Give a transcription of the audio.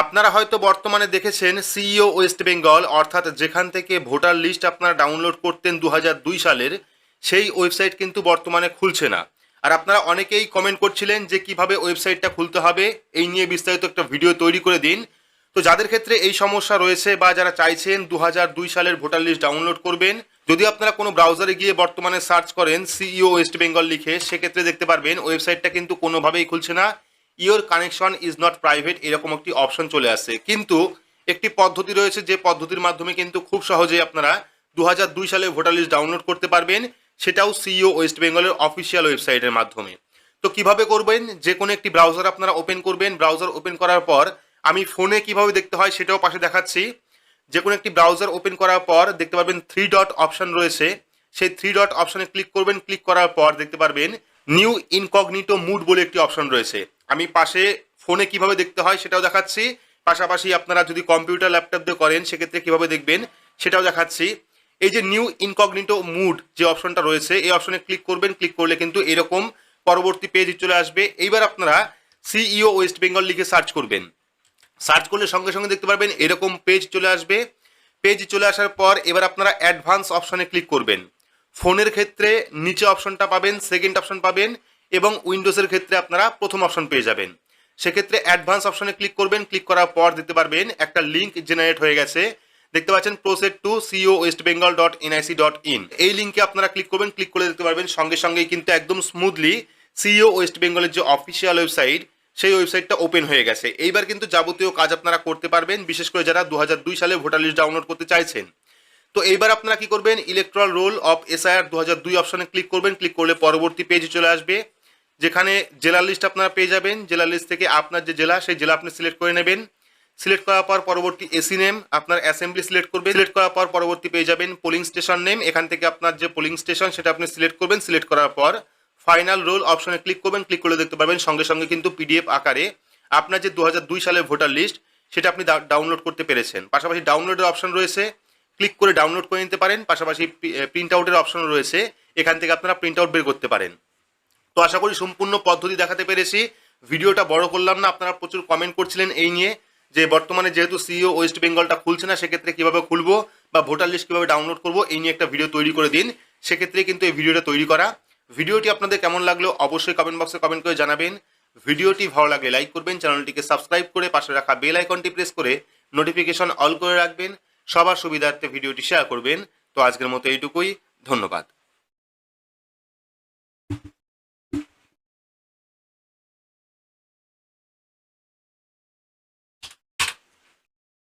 আপনারা হয়তো বর্তমানে দেখেছেন সিইও ওয়েস্ট বেঙ্গল, অর্থাৎ যেখান থেকে ভোটার লিস্ট আপনারা ডাউনলোড করতেন দু সালের, সেই ওয়েবসাইট কিন্তু বর্তমানে খুলছে না। আর আপনারা অনেকেই কমেন্ট করছিলেন যে কীভাবে ওয়েবসাইটটা খুলতে হবে, এই নিয়ে বিস্তারিত একটা ভিডিও তৈরি করে দিন। তো যাদের ক্ষেত্রে এই সমস্যা রয়েছে বা যারা চাইছেন দু সালের ভোটার লিস্ট ডাউনলোড করবেন, যদি আপনারা কোনো ব্রাউজারে গিয়ে বর্তমানে সার্চ করেন সিইও ওয়েস্ট বেঙ্গল লিখে, সেক্ষেত্রে দেখতে পারবেন ওয়েবসাইটটা কিন্তু কোনোভাবেই খুলছে না। Your connection is not private এরকম একটি অপশন চলে আসে। কিন্তু একটি পদ্ধতি রয়েছে যে পদ্ধতির মাধ্যমে কিন্তু খুব সহজেই আপনারা দু সালে ভোটার লিস্ট ডাউনলোড করতে পারবেন। সেটাও সিইও ওয়েস্ট বেঙ্গলের অফিসিয়াল ওয়েবসাইটের মাধ্যমে। তো কীভাবে করবেন? যে কোনো একটি ব্রাউজার আপনারা ওপেন করবেন। ব্রাউজার ওপেন করার পর আমি ফোনে কীভাবে দেখতে হয় সেটাও পাশে দেখাচ্ছি। যে কোনো একটি ব্রাউজার ওপেন করার পর দেখতে পারবেন থ্রি ডট অপশন রয়েছে। সেই থ্রি ডট অপশনে ক্লিক করবেন। ক্লিক করার পর দেখতে পারবেন নিউ ইনকগনিটো মুড বলে একটি অপশন রয়েছে। আমি পাশে ফোনে কীভাবে দেখতে হয় সেটাও দেখাচ্ছি। পাশাপাশি আপনারা যদি কম্পিউটার, ল্যাপটপ দিয়ে করেন, সেক্ষেত্রে কীভাবে দেখবেন সেটাও দেখাচ্ছি। এই যে নিউ ইনকগনিটো মুড যে অপশনটা রয়েছে, এই অপশনে ক্লিক করবেন, ক্লিক করলে কিন্তু এরকম পরবর্তী পেজ চলে আসবে। এইবার আপনারা সিইও ওয়েস্ট বেঙ্গল লিখে সার্চ করবেন। সার্চ করলে সঙ্গে সঙ্গে দেখতে পারবেন এরকম পেজ চলে আসবে। পেজ চলে আসার পর এবার আপনারা অ্যাডভান্স অপশনে ক্লিক করবেন। ফোনের ক্ষেত্রে নিচে অপশনটা পাবেন সেকেন্ড অপশন পাবেন। এবং উইন্ডোজের ক্ষেত্রে আপনারা প্রথম অপশন পেয়ে যাবেন। সেক্ষেত্রে অ্যাডভান্স অপশনে ক্লিক করবেন, ক্লিক করার পর দেখতে পারবেন একটা লিঙ্ক জেনারেট হয়ে গেছে। দেখতে পাচ্ছেন proceed to CEO West Bengal dot NIC dot in. এই লিঙ্কে আপনারা ক্লিক করবেন, ক্লিক করে দেখতে পারবেন সঙ্গে সঙ্গেই কিন্তু একদম স্মুথলি সিও ওয়েস্ট বেঙ্গলের যে অফিসিয়াল ওয়েবসাইট সেই ওয়েবসাইটটা ওপেন হয়ে গেছে। এইবার কিন্তু যাবতীয় কাজ আপনারা করতে পারবেন, বিশেষ করে যারা দু সালে ভোটার লিস্ট ডাউনলোড করতে চাইছেন। তো এইবার আপনারা কি করবেন ইলেকট্রাল রোল অফ এসআইআর দু হাজার দুই অপশনে ক্লিক করবেন, ক্লিক করলে পরবর্তী পেজে চলে আসবে। যেখানে জেলার লিস্ট আপনারা পেয়ে যাবেন। জেলার লিস্ট থেকে আপনার যে জেলা, সেই জেলা আপনি সিলেক্ট করে নেবেন। সিলেক্ট করার পর পরবর্তী এসি নেম আপনার অ্যাসেম্বলি সিলেক্ট করবেন। সিলেক্ট করার পর পরবর্তী পেয়ে যাবেন পোলিং স্টেশন নেম এখান থেকে আপনার যে পোলিং স্টেশন সেটা আপনি সিলেক্ট করবেন। সিলেক্ট করার পর ফাইনাল রোল অপশনে ক্লিক করবেন। ক্লিক করলে দেখতে পারবেন সঙ্গে সঙ্গে কিন্তু পিডিএফ আকারে আপনার যে দু সালের ভোটার লিস্ট সেটা আপনি ডাউনলোড করতে পেরেছেন। পাশাপাশি ডাউনলোডের অপশন রয়েছে। ক্লিক করে ডাউনলোড করে নিতে পারেন। পাশাপাশি প্রিন্ট আউটের অপশন রয়েছে। এখান থেকে আপনারা প্রিন্ট আউট বের করতে পারেন। তো আশা করি সম্পূর্ণ পদ্ধতি দেখাতে পেরেছি। ভিডিওটা বড় করলাম না, আপনারা প্রচুর কমেন্ট করছিলেন এই নিয়ে যে বর্তমানে যেহেতু সিইও ওয়েস্ট বেঙ্গলটা খুলছে না, সেক্ষেত্রে কীভাবে খুলবো বা ভোটার লিস্ট কীভাবে ডাউনলোড করব এই নিয়ে একটা ভিডিও তৈরি করে দিন। সেক্ষেত্রে কিন্তু এই ভিডিওটা তৈরি করা। ভিডিওটি আপনাদের কেমন লাগল অবশ্যই কমেন্ট বক্সে কমেন্ট করে জানাবেন। ভিডিওটি ভালো লাগলে লাইক করবেন চ্যানেলটিকে সাবস্ক্রাইব করে পাশে রাখা বেল আইকনটি প্রেস করে নোটিফিকেশন অল করে রাখবেন। সবার সুবিধার্থে ভিডিওটি শেয়ার করবেন। তো আজকের মতো এইটুকুই, ধন্যবাদ।